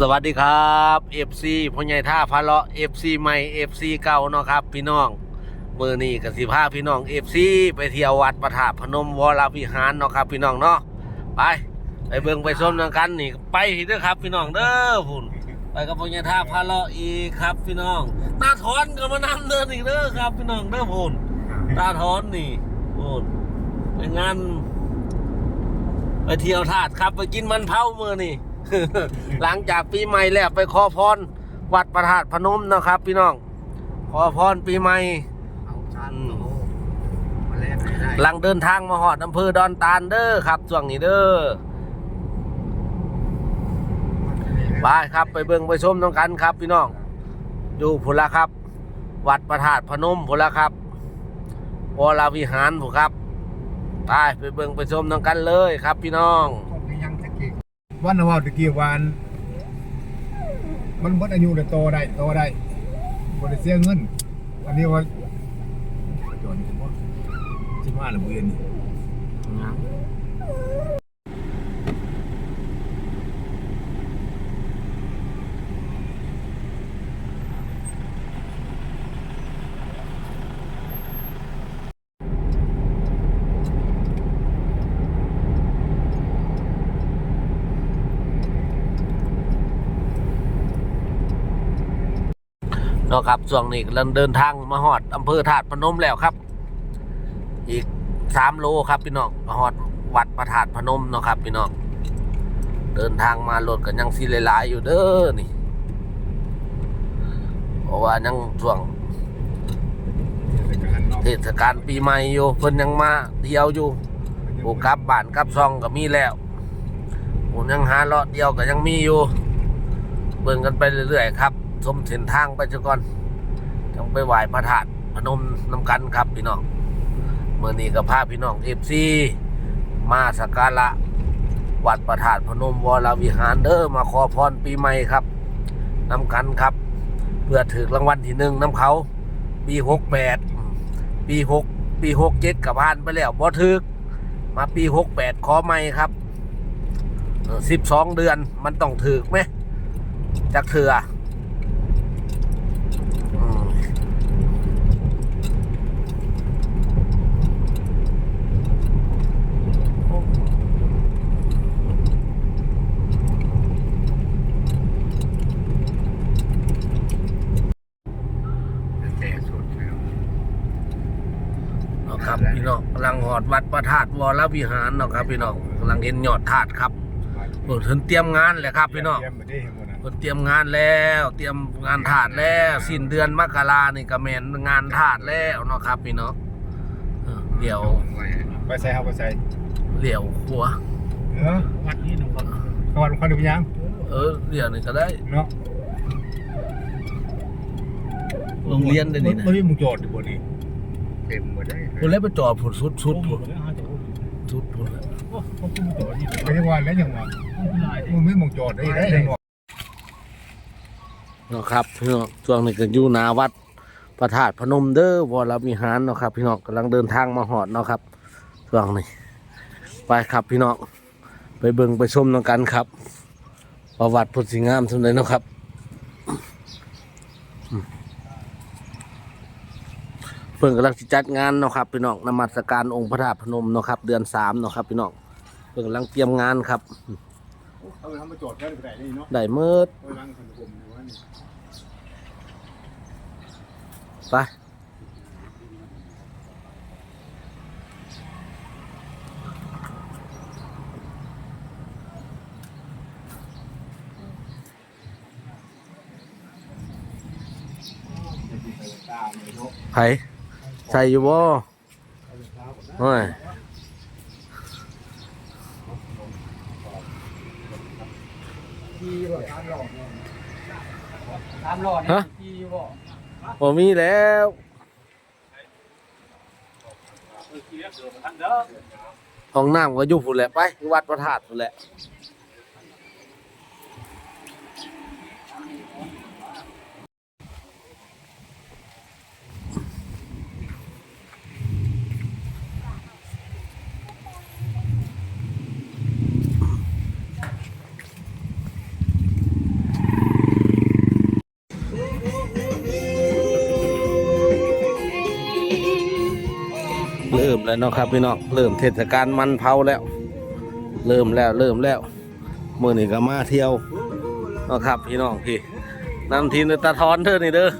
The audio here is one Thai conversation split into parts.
สวัสดีครับ FC พ่อใหญ่ท่าพะเลาะ FC ใหม่ FC เก่าเนาะครับ พี่น้องมือนี้กับสิพาพี่น้อง FC ไปเที่ยววัดประทาพนมวรวิหารเนาะครับ พี่น้องเนาะไปไปเบิ่งไปชมกันนี่ไปเด้อครับ พี่น้องเด้อพุ่นไปกับพ่อใหญ่ท่าพะเลาะอีกครับ พี่น้องตาถอนก็มานำเดินอีกเด้อครับ พี่น้องเด้อพุ่นตาถอนนี่พุ่นไปงานไปเที่ยวถาดครับ ไปกินมันเผามือนี่ หลังจากปีใหม่แล้วไปขอพรวัดประธาตุพนมนะครับ พี่น้อง ขอพรปีใหม่เอาชาติโตมาแลกไม่ได้หลังเดินทางมาหอดอำเภอดอนตาลเด้อครับช่วงนี้เด้อไปครับไปเบิ่งไปชมน้องกันครับ พี่น้อง อยู่พุนละครับ วัดประธาตุพนมพุนละครับวรวิหารผู้ครับไปไปเบิ่งไปชมน้องกันเลยครับ พี่น้องคนที่ยังตะกี้ วันว่าตะกี้วันมันหมดอายุเลยโตได้โตได้บริเสียเงิน อันนี้ว่าจอนนี่บ่สิมาละเบือนนี่ นาะครับช่วงนี้กำลังเดินทางมาหอดอำเภอถาดพนมแล้วครับ อีกสามโลครับพี่น้องมาหอดวัดประธาตพนมเนาะครับพี่น้องเดินทางมารถกันยังซีหลายๆอยู่เด้อนี่เพราะว่ายังช่วงเทศกาลเนเทศกาลปีใหม่อยู่เพิ่นยังมาเที่ยวอยู่ผู้กลับบ้านกลับซองก็มีแล้วผู้ยังหาเลาะเดียวก็ยังมีอยู่ เบิ่งกันไปเรื่อยๆครับ ชมเส้นทางไปซะก่อนต้องไปไหว้พระธาตุพนมน้ำกันครับพี่น้องเมื่อนี้ก็พาพี่น้องเอฟซีมาสักการะวัดพระธาตุพนมวรวิหารเด้อมาขอพรปีใหม่ครับน้ำกันครับ เพื่อถือรางวัลที่หนึ่งน้ำเขา ปีหกแปดปีหกปีหกเจ็ดกับผ่านไปแล้วบ่ถึกมาปีหกแปดขอไม่ครับสิบสองเดือนมันต้องถึกไหมจักเถื่อมแต่สุดแล้ว เนาะครับพี่น้องกำลังหอดวัดพระธาตุวรวิหารเนาะครับพี่น้องกำลังเห็นยอดธาตุครับเพิ่นถึงเตรียมงานเลยครับพี่น้องเยี่ยมบ่ได้เห็นบ่นะเพิ่นเตรียมงานแล้ว เตรียมงานถาดแล้วสิ้นเดือนมกรานี่ก็แม่นงานถาดแล้วเนาะครับพี่เนาะเออเดี๋ยวไปใส่เฮาไปใส่เดี๋ยวขัวเออวัดนี้หนึ่งคนวัดคนดูยังเออเดี๋ยวนี่ก็ได้เนาะโรงเรียนเดี๋ยวนี้นะมันมีมุงโจทย์อยู่บนนี้เต็มหมดได้คนเล่นไปจอดผุดสุดสุดผุด สุดผุดไม่ใช่วันแล้วยังว่ามึงไม่มุงโจทย์ได้ได้ยังว่าเนาะครับพี่น้องช่วงนี้ก็อยู่หนาวัดพระธาตุพนมเด้อวรวิหารเนาะครับ พี่น้องกำลังเดินทางมาหอดเนาะครับช่วงนี้ไปครับพี่น้องไปเบิ่งไปชมนำกันครับ ประวัติพุทธสิงามสมเด็จเนาะครับ พิ่นกำลังสิจัดงานเนาะครับพี่น้องนมัสการองค์พระธาตุพนมเนาะครับ เดือนสามเนาะครับพี่น้องเพิ่นกำลังเตรียมงานครับเอาไปทำมาโจทย์ได้ไปไหนนี่เนาะได้เมิดเอาไปล้างสังคมหรือว่านี่ไปไผ ใส่อยู่บ่โอ้ยตามหลอดฮะที่บ่บ่มีแล้วห้องน้ำก็อยู่พุ่นแหละไป วัดพระธาตุพุ่นแหละ แล้วเนาะครับพี่น้องเริ่มเทศกาลมันเผาแล้ว เริ่มแล้วเริ่มแล้วมื่อนี้ก็มาเที่ยวเนาะครับพี่น้องพี่นำทีมโดยตาทอนเด้อนี่เด้อ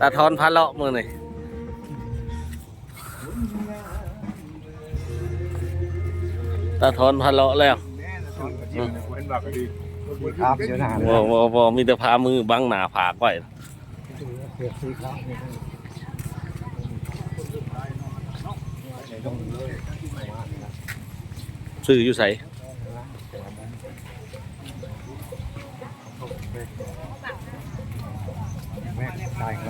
ตาทอนพาเลาะมื่อนี้ตาทอนพาเลาะแล้วแม่นะตอนกับที่มันเป็นบักก็ดีครับเดี๋ยวทหารบ่บ่บ่มีแต่พามือบังหน้าผากไว้ เกือบสี่ครั้งเนี่ย ซื้ออยู่ใสแม่ตายค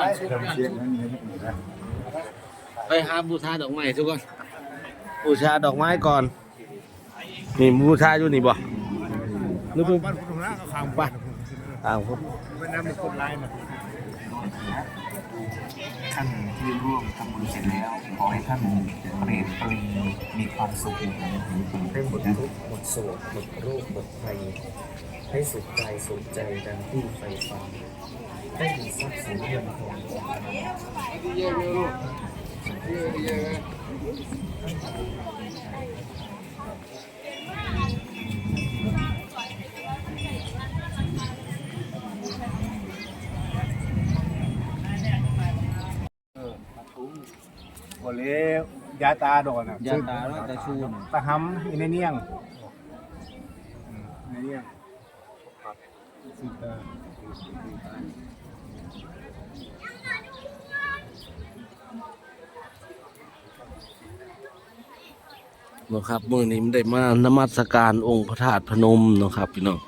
รับเสียงนั้นนี่นะไปหาบูชาดอกไม้ทุกคนบูชาดอกไม้ก่อน นี่บูชาอยู่นี่บ่นึกบ้านคุณน้าก็ขังบ้านอ้าวครับเป็นน้ำเป็นคนร้ายนะท่านที่ร่วมทำบุญเสร็จแล้ว ขอให้ท่านเปรตปรีมีความสุขให้หมดทุกข์หมดโศกหมดโรคหมดภัยให้สุขกายสุขใจดังที่ไฟฟ้า ให้มีทรัพย์สินเงินทองบ่เลยยาตาดอนอะยาตาว่าตาชูนตะหำอีในเนียงอืมในเนียงสิตา นะครับเมื้อนี้มันได้มานมัสการองค์พระธาตุพนมนะครับ พี่น้อง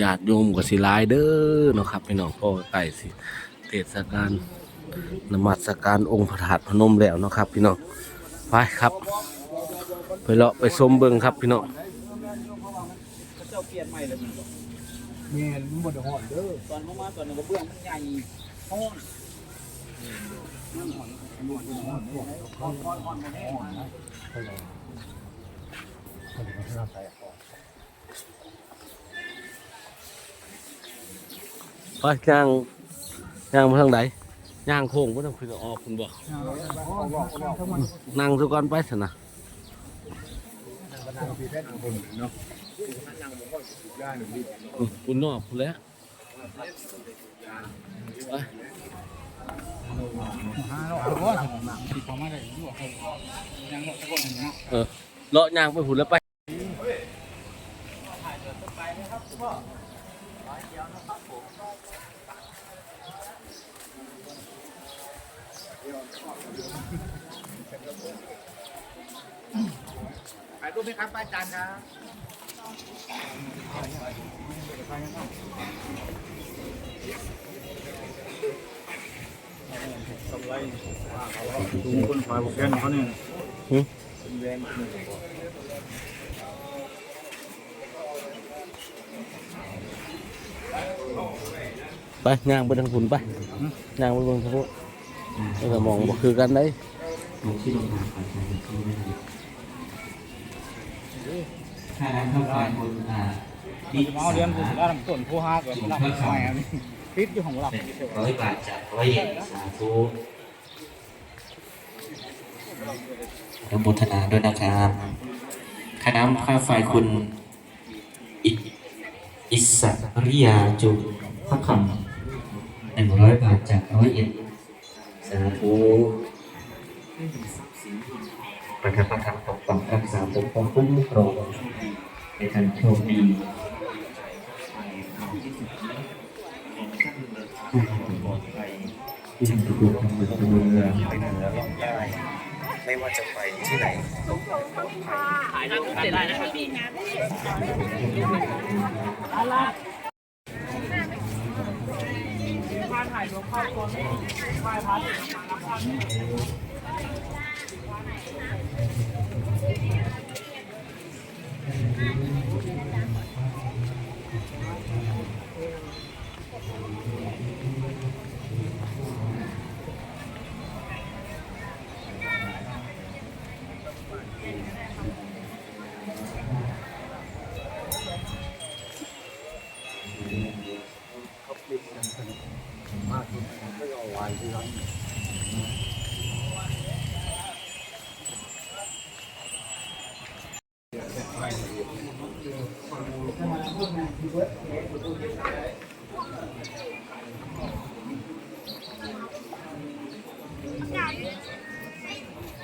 ญาติโยมก็สิลายเด้อนะครับพี่น้องพอใกล้สิเทศกาลนมัสการองค์พระธาตุพนมแล้วนะครับ พี่น้องไปครับ ไปเลาะไปชมเบิ่งครับพี่น้องเจ้าเปลี่ยนใหม่เลยนแม่นมันบ่ได้ฮอดเด้อตอนมาตอนนึงก็เบื้องมันใหญ่ห้อน ไปย่างย่างมาทางใดย่างโค้งบ่ต้องขึ้นออกคุณบ่นั่งทุกคนไปซะนะนะคุณนอกคุณแล้วไปห้าร้อยว่าหนังที่พอมาได้อยู่เขายังตะโกนนะเออเลาะย่างไปหุ่นแล้วไป ถ่ายรูปไหมครับป้าจันครับกำไรดูคนคอยบอกแกนเขาเนี่ยเป็นแรง ไปย่างไปทางหุ่นไปย่างไปเบิ่งทางพุ่นแล้วก็มองบ่คือกันได้ถ้านั้นเข้าไปบนอ่าดิเอาเรียนผู้ศิลป์ต้นผู้ฮากิดผู้รับใหม่อันนี้คิดอยู่ของเราร้อยบาทจากร้อยเอ็ดสาธุอนุโมทนาด้วยนะครับคณะค่าไฟคุณอิอิสริยาจุพระคำ นึ่งร้อยบาทจากร้อยเอ็ดสาธุประคับประทับปกปักรักษาปกป้องคุ้มครองในทางโชคดียที่ทำตัวทำตัวตัวเมือไปเหนือล่องใต้ไม่ว่าจะไปที่ไหนต้องปล อดภัยเ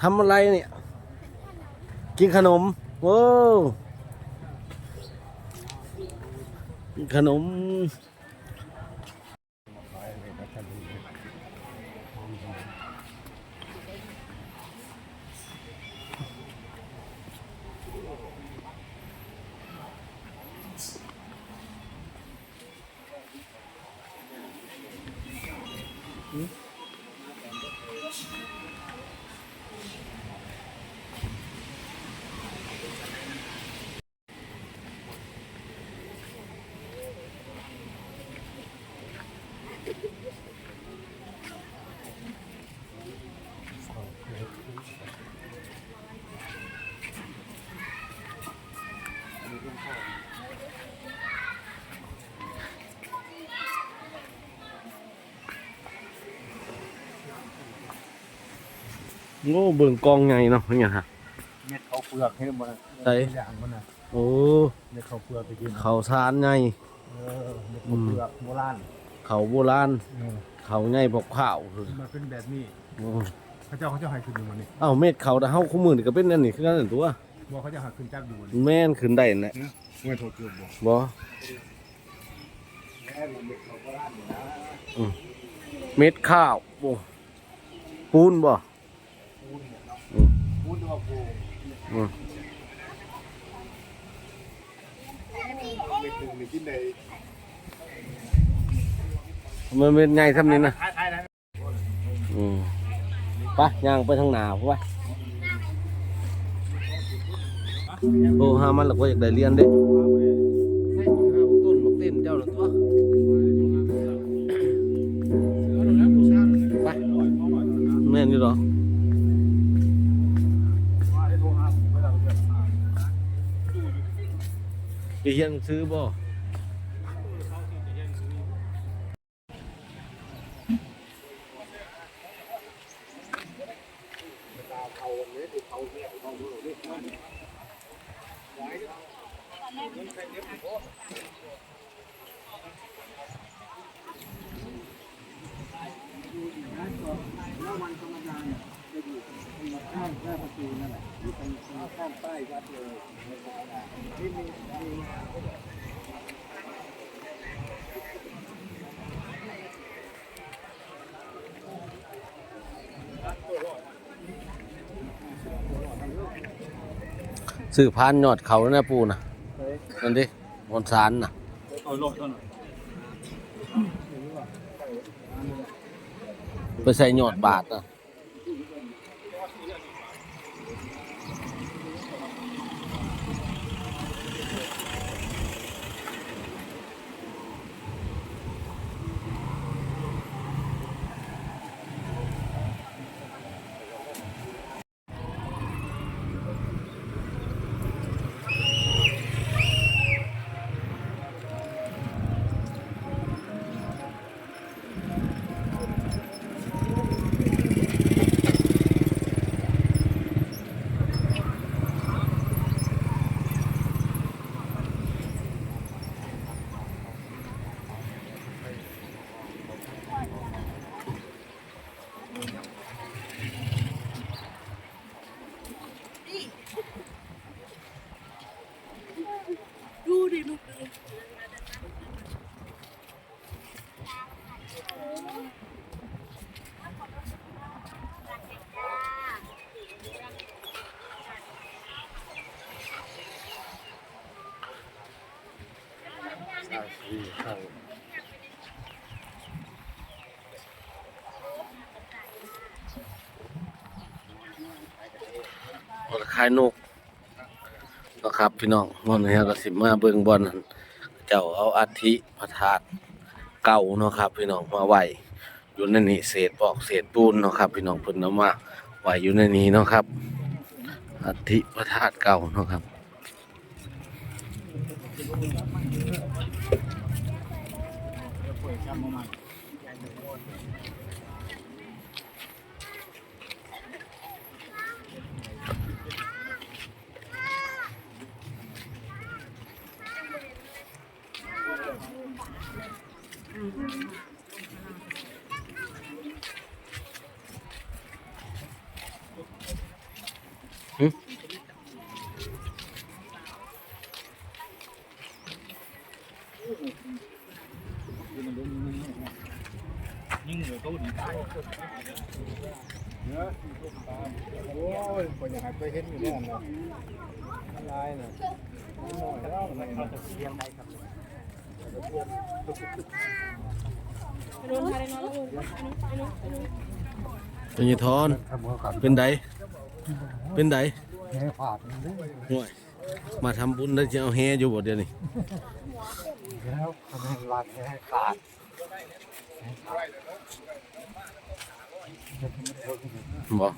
ทำอะไรเนี่ย กินขนมโว้กินขนม โง่เบิ่งกองไงเนาะเนี่ยฮะ เม็ดข้าวเปลือกให้มันใส่ อย่างมันนะโอ้เม็ดข้าวเปลือกไปกินเขาทานไง เออเม็ดข้าวเปลือกโบราณเขาโบราณ เออเขาไงบอกข้าวมันเป็นแบบนี้โอ้เขาเจ้าเขาเจ้าให้ขึ้นอยู่มันนี่เอ้าเม็ดเขาแต่เฮาคู่มือนี่ก็เป็นนั่นนี่คือกันนั่นตัวบอกเขาเจะให้ขึ้นจักอยู่นี่แม่นขึ้นได้นั่นแหละไม่โทษเกือบบอกบ่อืมเม็ดข้าวโอ้ปูนบ่พูดว่าโก อืมมันเป็นไงทำนี้นะอืมไปย่างไปทางหนาวไปโอ้หามันหลักว่าอยากได้เรียนเด้ ไปเฮียนซื้อบ่สื่อพานยอดเขานะปูนะนั่น ดิมอนสารน่ะเอาโลดเท่าไหร่ไปใส่หยอดบาทนะ ขายนกนะครับพี่น้องวันนี้ก็สิมาเบิ่งบอลนั่นเจ้าเอาอาธิพระธาตุเก่าเนาะครับพี่น้องมาไหวอยู่ในนี้เศษปอกเศษปูนเนาะครับ พี่น้องเพิ่นเอามาไหวอยู่ในนี้เนาะครับอาธิพระธาตุเก่าเนาะครับ ยิ่งเหนือตู้ดีตายเนื้อโอ้ ยคนอยากให้ไปเห็นยู่นั่นนะอน่ะน้อยแล้วอะไรน่ะเป็นยทอนเป็นไดเป็นไดแห่ขาดห่วย มาทำบุญแล้วจะเอาแฮอยู่บ่เดี๋ยวนี้แล้วทำให้รัดแห่ขาดบ่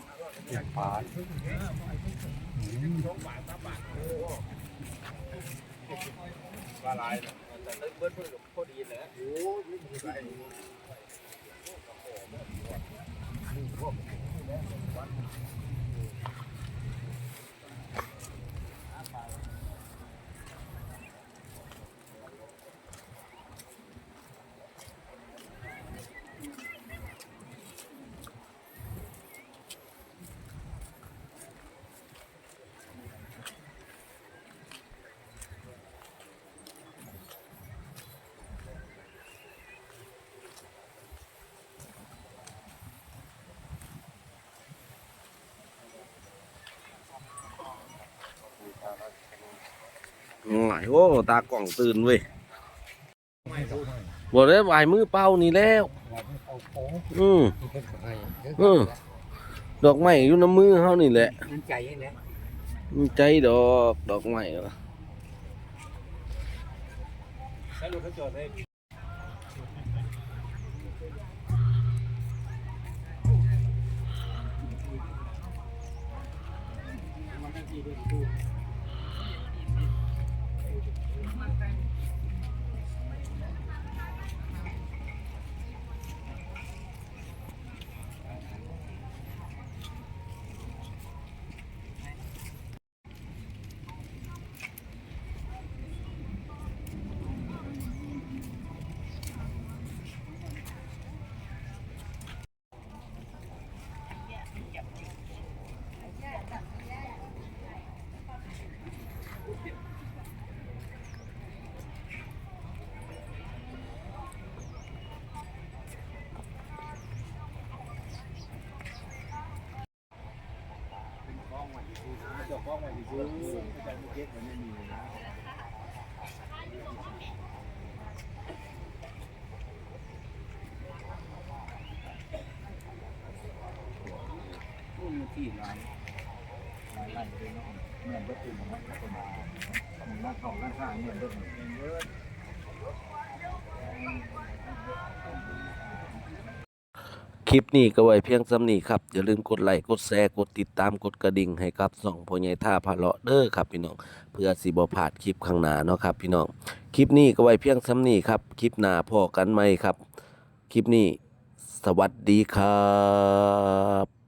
ขาดง่า Oh, ยโอ้ตากล่องตื่นเว้ยบ่ได้วายมือเป้านี่แล้วอาโค้งอืมดอกไม้อยู่น้ำมือเฮานี่แหละมันใจแล้วมีใจดอกดอกไม้เหรอแล้ว รถเขาจอดได้เจ้าองไว้ที่ซื้อไม่ใช่ไม่เก็บไว้ในนี่นะผู้มีที่หลานร้านเลยเนาะเงินก็ตื่นมาก็มาทำร้านทองร้าข้างเงินเด้อเยอะ คลิปนี้ก็ไว้เพียงสำนีครับ อย่าลืมกดไลค์กดแชร์กดติดตามกดกระดิ่งให้ครับส่องพญายท่าพาเลาะเด้อครับพี่น้อง เพื่อสิบพลาดคลิปข้างหน้าเนาะครับพี่น้อง คลิปนี้ก็ไว้เพียงสำนีครับ คลิปหน้าพอกันไหมครับ คลิปนี้สวัสดีครับ